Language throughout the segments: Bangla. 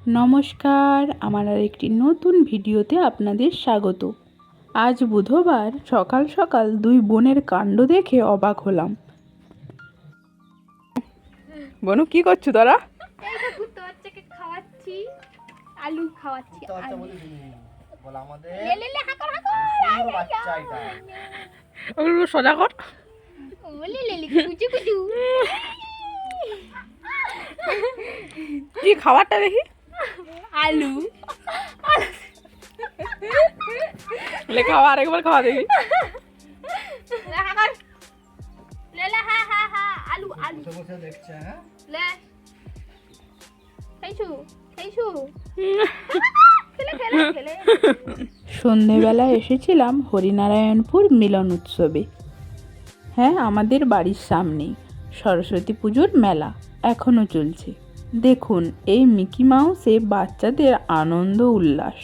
নমস্কার আমার আর একটি নতুন ভিডিওতে আপনাদের স্বাগত। আজ বুধবার সকাল সকাল দুই বোনের কাণ্ড দেখে অবাক হলাম। বনু কি করছ তোরা? খাওয়াচ্ছি আলু খাওয়াচ্ছি সোজা কর। কি খাবারটা দেখি? আলু। লে খাওয়া আরেকবার খাওয়া দেখি। লে হাকর লে লে হা হা হা আলু আলু বসে বসে দেখছে হ্যাঁ? লে। খাইছু খাইছু খেলে খেলে খেলে। সন্ধেবেলা এসেছিলাম হরিনারায়ণপুর মিলন উৎসবে। হ্যাঁ আমাদের বাড়ির সামনেই। সরস্বতী পুজোর মেলা এখনও চলছে। দেখুন, এই মিকি মাউসে বাচ্চাদের আনন্দ উল্লাস।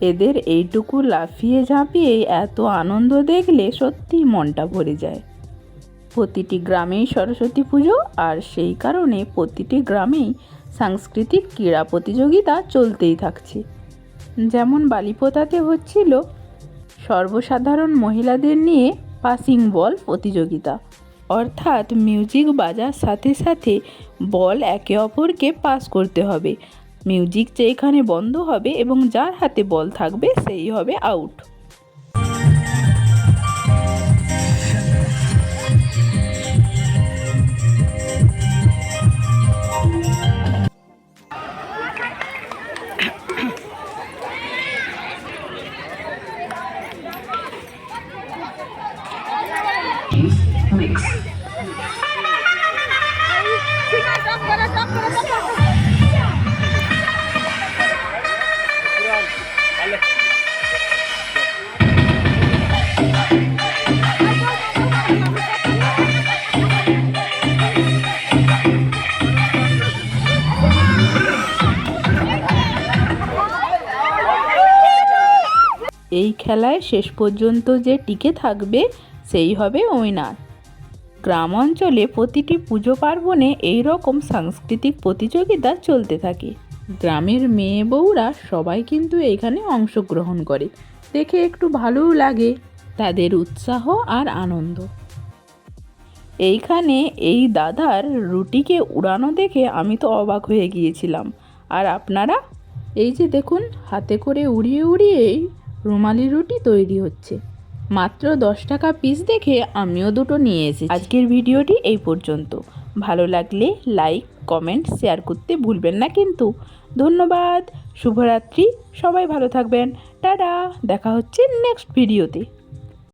এদের এইটুকু লাফিয়ে ঝাঁপিয়ে এত আনন্দ দেখলে সত্যিই মনটা ভরে যায়। প্রতিটি গ্রামেই সরস্বতী পুজো, আর সেই কারণে প্রতিটি গ্রামেই সাংস্কৃতিক ক্রীড়া প্রতিযোগিতা চলতেই থাকছে। যেমন বালিপোতাতে হচ্ছিল সর্বসাধারণ মহিলাদের নিয়ে পাসিং বল প্রতিযোগিতা। অর্থাৎ মিউজিক বাজার সাথে সাথে বল একে অপরকে পাস করতে হবে। মিউজিক যেখানে বন্ধ হবে এবং যার হাতে বল থাকবে, সেই হবে আউট এই খেলায় শেষ পর্যন্ত যে টিকে থাকবে, সেই হবে উইনার গ্রাম অঞ্চলে প্রতিটি পুজো পার্বণে এই রকম সাংস্কৃতিক প্রতিযোগিতা চলতে থাকে। গ্রামের মেয়ে বউরা সবাই কিন্তু এখানে অংশগ্রহণ করে। দেখে একটু ভালোও লাগে তাদের উৎসাহ আর আনন্দ। এইখানে এই দাদার রুটিকে উড়ানো দেখে আমি তো অবাক হয়ে গিয়েছিলাম। আর আপনারা? এই যে দেখুন, হাতে করে উড়িয়ে উড়িয়েই রুমালি রুটি তৈরি হচ্ছে। মাত্র দশ টাকা পিস দেখে আমিও দুটো নিয়ে এসেছি। আজকের ভিডিওটি এই পর্যন্ত। ভালো লাগলে লাইক কমেন্ট শেয়ার করতে ভুলবেন না কিন্তু। ধন্যবাদ, শুভরাত্রি, সবাই ভালো থাকবেন। টাটা, দেখা হচ্ছে নেক্সট ভিডিওতে